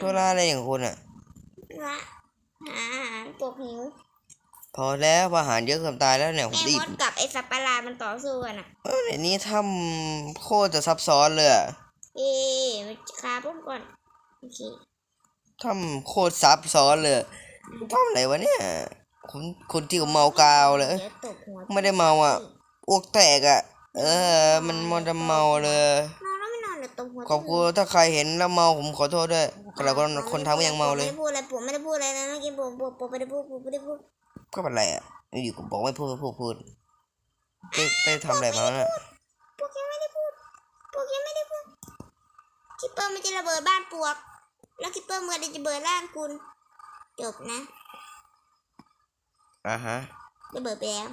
ธุระอะไรอย่างคุณอะละหาอาหารปวกหิวพอแล้วพออาหารเยอะเกือบตายแล้วเนี่ยผมแม่รีมบดกับไอสัตว์ประหลาดมันต่อสู้กันอะ เออเดี๋ยวนี้ทำโคตรจะซับซ้อนเลยอะเอ๊ะคาพุ่มก่อนโอเคทำโคตรซับซ้อนเลยทำอะไรวะเนี่ยคุณคุณที่กับเมากาวเลยเดี๋ยวตบหัวไม่ได้เมาอะอ้วกแตกอะ เออ มันมันจะเมาเลย นอนแล้วไม่นอนเดี๋ยวตบหัวขอบคุณถ้าใครเห็นแล้วเมาผมขอโทษด้วย แต่คนคนทำก็ยังเมาเลยไม่ได้พูดอะไรผมไม่ได้พูดอะไรนะเมื่อกี้ผมผมผมไม่ได้พูดผมไม่ได้พูดก็เป็นไรอะอยู่ๆก็บอกไม่พูดไม่พูดพูดไปไปทำอะไรมาแล้วน่ะพวกยังไม่ได้พูดพวกยังไม่ได้พูดคิปเปอร์มันจะระเบิดบ้านปวก แล้วคิปเปอร์มันจะระเบิดร่างคุณ จบนะอ่าฮะระเบิดไปแล้ว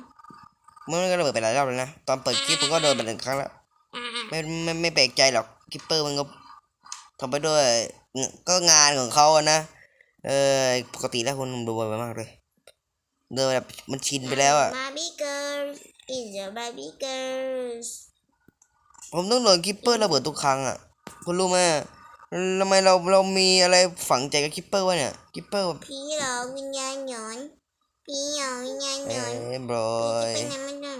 เมื่อก็ระเบิดไปหลายรอบแล้วนะตอนเปิดคลิปผมก็โดนไปหนึ่งครั้งแล้วอ่าไม่ไม่ไม่แปลกใจหรอกคิปเปอร์มันก็ ทำไปด้วย ก็งานของเขาอะนะ เออปกติแล้วคุณดูบ่อยมากเลยเดินแบบมันชินไปแล้วอะมาบี้เกิร์ล is a baby girls ผมต้องโดนคิปเปอร์ระเบิดทุกครั้งอะคุณรู้ไหมทำไมเราเรามีอะไรฝังใจกับคิปเปอร์วะเนี่ยคิปเปอร์แบบผีหลอกวิญญาณหยอนผีหลอกวิญญาณหเอ้ยอนยบรอผียจะไปไหนไม่ได้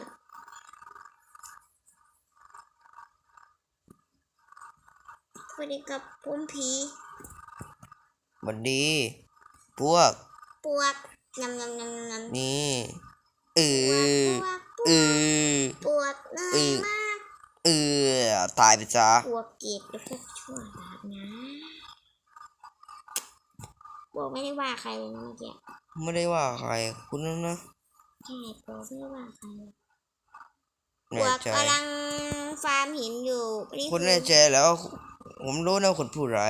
ส วัสดีครับผมผีหวันดี พวก ปวกยำยำยำยำนี่เออปวกปเอวกอปวกเหนื่เออยอมากเออตายไปจ้าปวกเกลียดไปพวกชั่วแบบนะปวกไม่ได้ว่าใครเลยนะเมื่อกี้ไม่ได้ว่าใคร คุณนั่นนะใช่ปวกไม่ได้ว่าใครเลยปแน่วกใจกำลังฟาร์มหินอยู่นี่คุณอแน่ใจแล้ว ผมรู้นะคุณพูดอะไร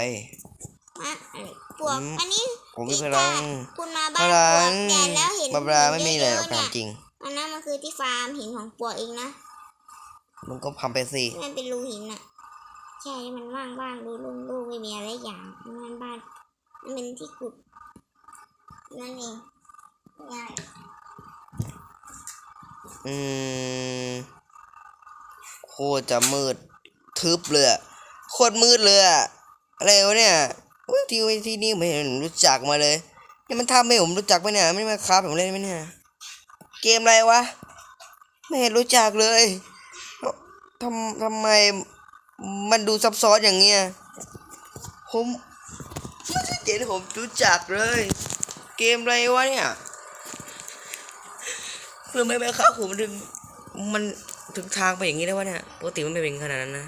อะอะไรปวกอืมอันนี้ผมมีพี่พลังตาคุณมาพบ้านปลัวงกเนี่ยแล้วเห็นบาบราไม่มีเลยหรอกหินตามเยอะๆจริง อันนั้นมันคือที่ฟาร์มหินของปวกเองนะมันก็ทำไปสิมันเป็นรูหินอะใช่มันว่างๆรูลุ่งๆไม่มีอะไรอย่างมันบ้านมันเป็นที่ขุดนั่นเองง่ายอืมโคตรจะมืดทึบเลยอะ โคตรมืดเลยอะอะไรวะเนี่ยอุ๊ยที่ที่นี่ไม่เห็นรู้จักมาเลยนี่มันทำให้ผมรู้จักไหมเนี่ยไม่มาครับผมเล่นไหมเนี่ยเกมอะไรวะไม่เห็นรู้จักเลยทำทำไมมันดูซับซ้อนอย่างเงี้ยผมไม่ใช่เกมที่ผมรู้จักเลย เกมอะไรวะเนี่ยคือไม่ไม่ครับผมถึงมันถึงทางไปอย่างนี้ได้วะเนี่ยปกติมันไม่เป็นขนาดนั้นนะ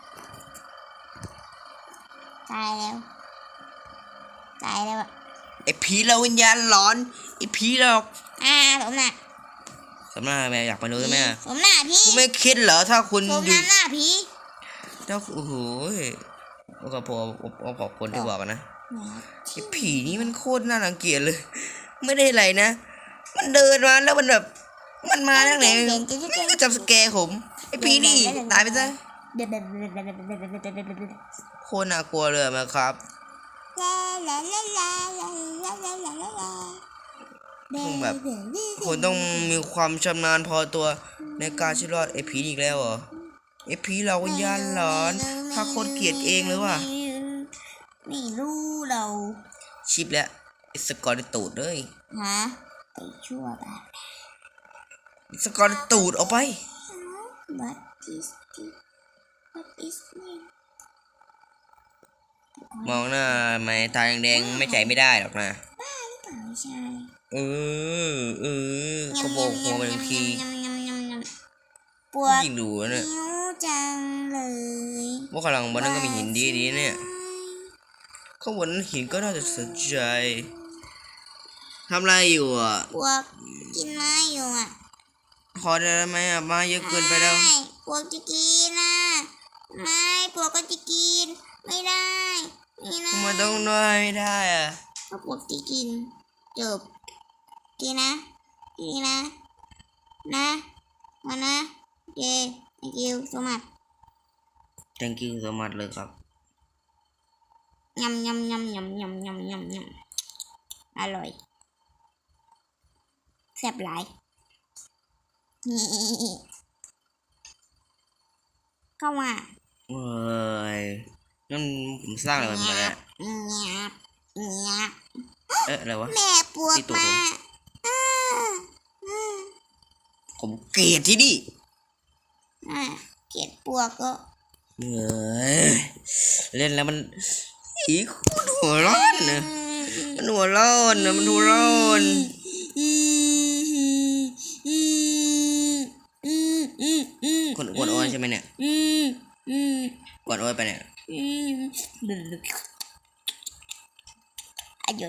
ตายแล้ว ตายแล้วอะไอ้ผีเราวิญญาณหลอนไอ้ผีเราอ่าผมน่ะสำนักแม่อยากมาดูใช่ไหมอะผมหน้าพี่คุณไม่คิดเหรอถ้าคุณผมอยู่น้ำหน้าพี่ถ้าโอ้โหโอ้ขอบคุณโอ้ขอบคุณที่บอกกันนะไอ้ผีนี่มันโคตรน่ารังเกียจเลย ไม่ได้อะไรนะ มันเดินมาแล้วมันแบบ มันมาทางไหนมันก็จับสแกร์ผมไอ้ผีนี่ตายไปซะ โคตรน่ากลัวเลยนะครับต้องแบบคนต้องมีความชำนาญพอตัวในการช่วยรอดไอ้ผีอีกแล้วเหรอไอ้ผีเราญานหลอนถ้าคนเกลียดเองเลยว่ะไม่รู้เรา ชิปแล้วสกอร์ตูดเลยฮะไปชั่วบ้าสกอร์ตูดออกไปบัตติสติ What is this มองหน้าไม่ตาแดงๆไม่ใจไม่ได้หรอกนะ บ้าหรือเปล่าไม่ใช่เออเออเขาโบกหัวไปทันทียำยำยำยำปวดยิ่งดูนะเนี่ยนิ้วจังเลยว่าข้างหลังบนนั้นก็มีหินดีๆเนี่ยข้างบนนั้นหินก็น่าจะสนใจทำอะไรอยู่อะปวดกินไม้อยู่อะขอได้ไหมอะมาเยอะเกินไปแล้วม่ปวดจะกินนะ ไม่ปวดก็จะกิน ไม่ได้นี่นะมันต้องนวดไม่ได้อะก็พวกที่กินจบกินนะกินนะ นะมานะเจ thank you so much thank you so much เลยครับยำยำยำยำยำยำยำยำอร่อยแซ่บหลายนี่เข้ามา เอ้ยนั่นผมสร้างอะไรมาเนี่ยเงียบเงียบเอ๊ะอะไรวะแม่ปวดที่ตัวมาผมอ่าอ่าผมเกลียดที่นี่อ่าเกลียดปวกก็เอ้ยเล่นแล้วมันอีโคตรหัวร้อนนะมันหัวร้อนนะมันหัวร้อนอืมอืมอืมอืมอืมคนอ้วนอ้วนใช่ไหมเนี่ย อืมกดโอ้ยไปเนี่ยอืมอายุ